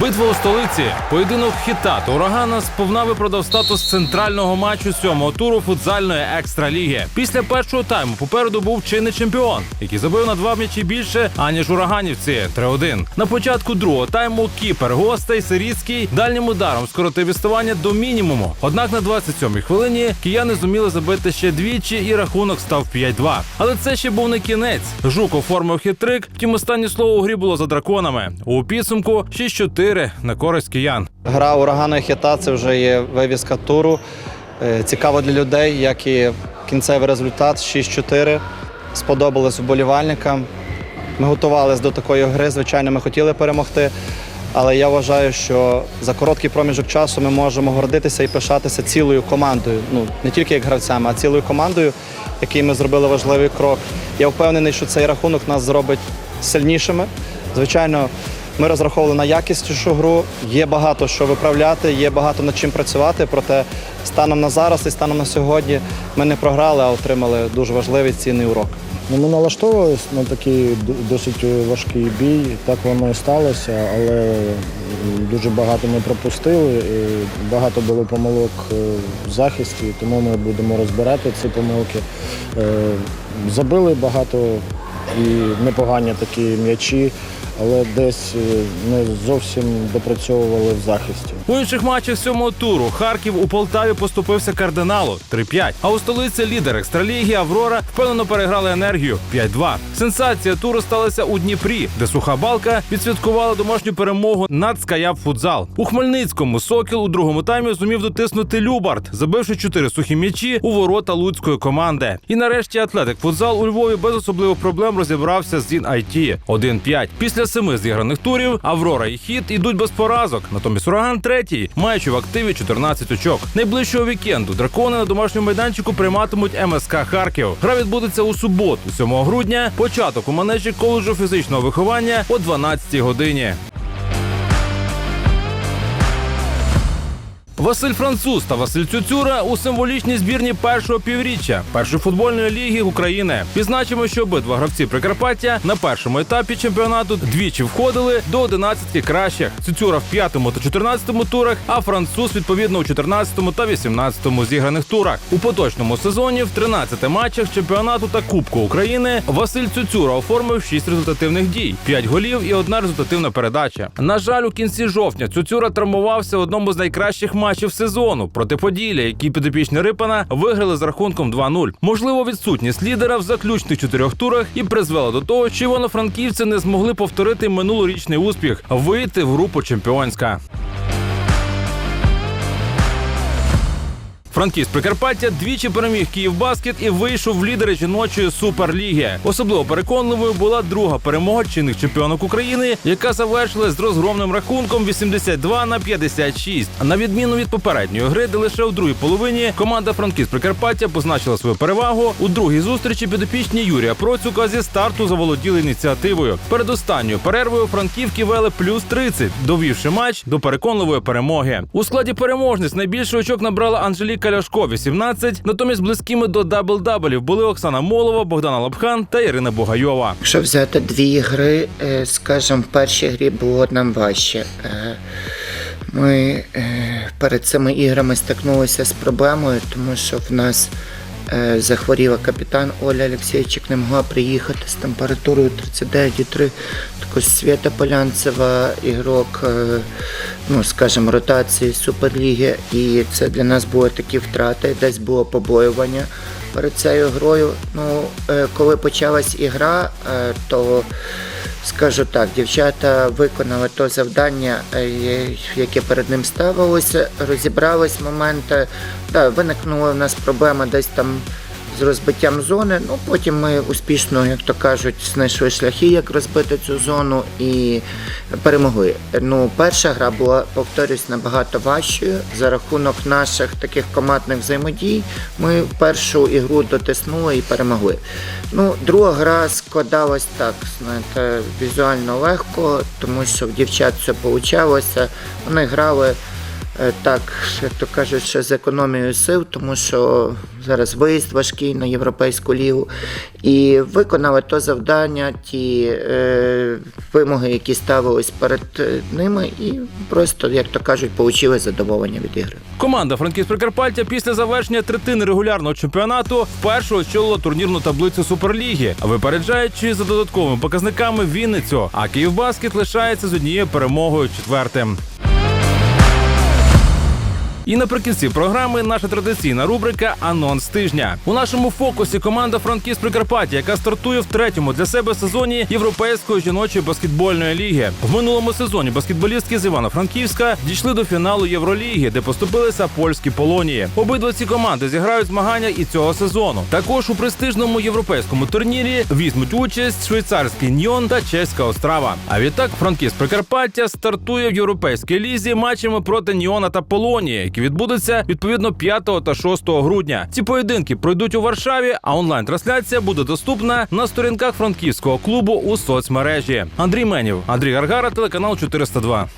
Битва у столиці. Поєдинок хіта та урагана сповна виправдав статус центрального матчу сьомого туру футзальної екстраліги. Після першого тайму попереду був чинний чемпіон, який забив на два м'ячі більше аніж ураганівці 3-1. На початку другого тайму кіпер гостей Сиріцький дальнім ударом скоротив відставання до мінімуму. Однак на 27-й хвилині кияни зуміли забити ще двічі, і рахунок став 5-2. Але це ще був не кінець. Жук оформив хитрик. Втім, останнє слово у грі було за драконами. У підсумку 6-4 на користь киян. Гра урагану хіта це вже є вивіска туру. Е, Цікаво для людей, як і кінцевий результат 6-4. Сподобалось вболівальникам. Ми готувалися до такої гри. Звичайно, ми хотіли перемогти. Але я вважаю, що за короткий проміжок часу ми можемо гордитися і пишатися цілою командою. Ну не тільки як гравцями, а цілою командою, якій ми зробили важливий крок. Я впевнений, що цей рахунок нас зробить сильнішими. Звичайно, ми розраховували на якіснішу гру. Є багато що виправляти, є багато над чим працювати. Проте станом на зараз і станом на сьогодні ми не програли, а отримали дуже важливий цінний урок. Ну, ми налаштовувалися на такий досить важкий бій. Так воно і сталося, але дуже багато ми пропустили. І багато було помилок е, в захисті, тому ми будемо розбирати ці помилки. Е, Забили багато і непогані такі м'ячі, але десь е, не зовсім допрацьовували в захисті. У інших матчах сьомого туру Харків у Полтаві поступився кардиналу 3-5. А у столиці лідер екстраліги Аврора впевнено переграли енергію 5-2. Сенсація туру сталася у Дніпрі, де суха балка відсвяткувала домашню перемогу над Скаяп Футзал. У Хмельницькому Сокіл у другому таймі зумів дотиснути Любард, забивши чотири сухі м'ячі у ворота луцької команди. І нарешті атлетик футзал у Львові без особливих проблем розібрався з Зін IT 1-5. Після семи зіграних турів Аврора і Хіт ідуть без поразок. Натомість ураган третій, маючи в активі 14 очок. Найближчого вікенду дракони на домашньому майданчику прийматимуть МСК Харків. Гра відбудеться у суботу, 7 грудня. Початок у манежі коледжу фізичного виховання о 12 годині. Василь Француз та Василь Цюцюра у символічній збірні першого півріччя першої футбольної ліги України. Відзначимо, що обидва гравці Прикарпаття на першому етапі чемпіонату двічі входили до 11 кращих. Цюцюра в п'ятому та 14 турах, а француз відповідно у 14 та 18 зіграних турах. У поточному сезоні в 13 матчах чемпіонату та Кубку України Василь Цюцюра оформив 6 результативних дій, 5 голів і одна результативна передача. На жаль, у кінці жовтня Цюцюра травмувався в одному з найкращих матчів сезону проти Поділля, які підопічні Рипана виграли з рахунком 2-0. Можливо, відсутність лідера в заключних чотирьох турах і призвела до того, що івано-франківці не змогли повторити минулорічний успіх вийти в групу чемпіонська. Франківськ Прикарпаття двічі переміг Київбаскет і вийшов в лідери жіночої суперліги. Особливо переконливою була друга перемога чинних чемпіонок України, яка завершилась з розгромним рахунком 82 на 56. А на відміну від попередньої гри, де лише у другій половині команда Франківськ Прикарпаття позначила свою перевагу. У другій зустрічі підопічні Юрія Процюка зі старту заволоділи ініціативою. Перед останньою перервою франківки вели плюс 30, довівши матч до переконливої перемоги. У складі переможниць найбільше очок набрала Анжеліка Ляшко 18, натомість близькими до дабл-даблів були Оксана Молова, Богдана Лапхан та Ірина Бугайова. Якщо взяти дві гри, е, скажімо, в першій грі було нам важче. Е, Ми е, перед цими іграми стикнулися з проблемою, тому що в нас захворіла капітан Оля Олексійчик, не могла приїхати з температурою 39,3. Також Свята Полянцева, ігрок, е, ну скажімо, ротації Суперліги. І це для нас були такі втрати, десь було побоювання перед цією грою. Ну, е, коли почалась ігра, е, то скажу так, дівчата виконали то завдання, е, яке перед ним ставилося, розібрались моменти. Да, виникнула в нас проблема десь там з розбиттям зони. Ну потім ми успішно, як то кажуть, знайшли шляхи, як розбити цю зону і перемогли. Ну, перша гра була, повторюсь, набагато важчою за рахунок наших таких командних взаємодій. Ми першу ігру дотиснули і перемогли. Ну, друга гра складалась так, знаєте, візуально легко, тому що в дівчат все вийшло. Вони грали так, як то кажуть, ще з економією сил, тому що зараз виїзд важкий на європейську лігу. І виконали то завдання, ті е, вимоги, які ставились перед е, ними, і просто, як то кажуть, отримали задоволення від ігри. Команда Франківськ Прикарпаття після завершення третини регулярного чемпіонату вперше очолила турнірну таблицю Суперліги, випереджаючи за додатковими показниками Вінницю. А Київбаскет лишається з однією перемогою четвертим. І наприкінці програми наша традиційна рубрика Анонс тижня. У нашому фокусі команда Франківськ Прикарпаття, яка стартує в третьому для себе сезоні Європейської жіночої баскетбольної ліги. В минулому сезоні баскетболістки з Івано-Франківська дійшли до фіналу Євроліги, де поступилися польські полонії. Обидва ці команди зіграють змагання і цього сезону. Також у престижному європейському турнірі візьмуть участь швейцарський Ньон та чеська Острава. А відтак Франківськ Прикарпаття стартує в європейській лізі матчами проти Ніона та Полонії, які відбудуться відповідно 5 та 6 грудня. Ці поєдинки пройдуть у Варшаві, а онлайн-трансляція буде доступна на сторінках франківського клубу у соцмережі. Андрій Менів, Андрій Гаргара, телеканал 402.